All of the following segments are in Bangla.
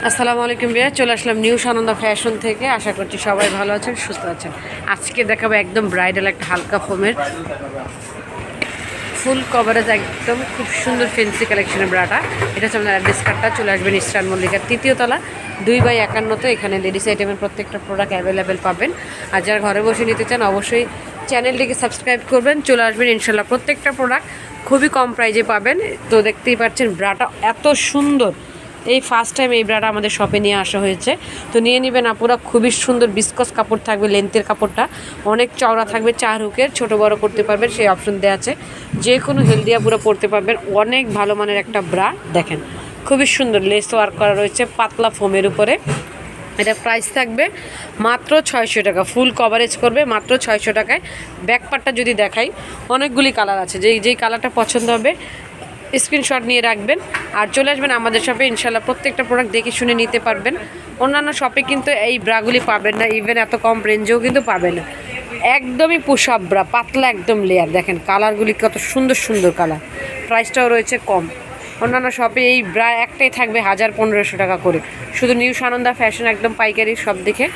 আসসালামু আলাইকুম বিয়া চলে আসলাম নিউ সানন্দা ফ্যাশন থেকে। আশা করছি সবাই ভালো আছেন, সুস্থ আছেন। আজকে দেখাবো একদম ব্রাইডাল একটা হালকা ফোমের ফুল কভারেজ একদম খুব সুন্দর ফেন্সি কালেকশনের ব্রাটা এটা হচ্ছে আপনার অ্যাড্রেস কার্ডটা চলে আসবেন ইস্টার্ন মল্লিকার তৃতীয় তলা। দুই বাই একান্নতে এখানে লেডিস আইটেমের প্রত্যেকটা প্রোডাক্ট অ্যাভেলেবেল পাবেন। আর যারা ঘরে বসে নিতে চান, অবশ্যই চ্যানেলটিকে সাবস্ক্রাইব করবেন। চলে আসবেন ইনশাল্লাহ প্রত্যেকটা প্রোডাক্ট খুবই কম প্রাইজে পাবেন। তো দেখতেই পাচ্ছেন ব্রাটা এত সুন্দর। এই ফার্স্ট টাইম এই ব্রাটা আমাদের শপে নিয়ে আসা হয়েছে। তো নিয়ে নেবেন আপুরা, খুবই সুন্দর বিস্কস কাপড় থাকবে লেন্থের কাপড়টা। অনেক চওড়া থাকবে, চার হুকের, ছোট বড় করতে পারবেন, সেই অপশন দেওয়া আছে। যে কোনো হেলদি আপুরা পরতে পারবেন, অনেক ভালো মানের একটা ব্রা। দেখেন, খুবই সুন্দর লেস ওয়ার্ক করা রয়েছে, পাতলা ফোমের উপরে। এটা প্রাইস থাকবে মাত্র ছয়শো টাকা ফুল কভারেজ করবে মাত্র ছয়শো টাকায়। ব্যাকপারটা যদি দেখাই, অনেকগুলি কালার আছে, যেই যেই কালারটা পছন্দ হবে স্ক্রিনশট নিয়ে রাখবেন আর চলে আসবেন আমাদের শপে ইনশাল্লাহ প্রত্যেকটা প্রোডাক্ট দেখে শুনে নিতে পারবেন। অন্যান্য শপে কিন্তু এই ব্রাগুলি পাবেন না ইভেন এত কম রেঞ্জেও কিন্তু পাবেন না। একদমই পুষাপ ব্রা পাতলা একদম লেয়ার দেখেন কালারগুলি কত সুন্দর সুন্দর কালার প্রাইসটাও রয়েছে কম। অন্যান্য শপে এই ব্রা একটাই থাকবে হাজার পনেরোশো টাকা করে। শুধু নিউ সানন্দা ফ্যাশন একদম পাইকারি সব দেখে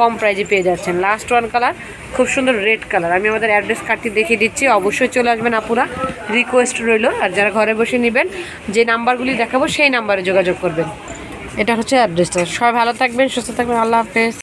কম প্রাইজে পেয়ে যাচ্ছেন। লাস্ট ওয়ান কালার খুব সুন্দর রেড কালার আমি আমাদের অ্যাড্রেস কার্ডটি দেখিয়ে দিচ্ছি। অবশ্যই চলে আসবেন আপনারা রিকোয়েস্ট রইল। আর যারা ঘরে বসে নেবেন, যে নাম্বারগুলি দেখাবো, সেই নাম্বারে যোগাযোগ করবেন। এটা হচ্ছে অ্যাড্রেসটা সবাই ভালো থাকবেন, সুস্থ থাকবেন। আল্লাহ হাফেজ।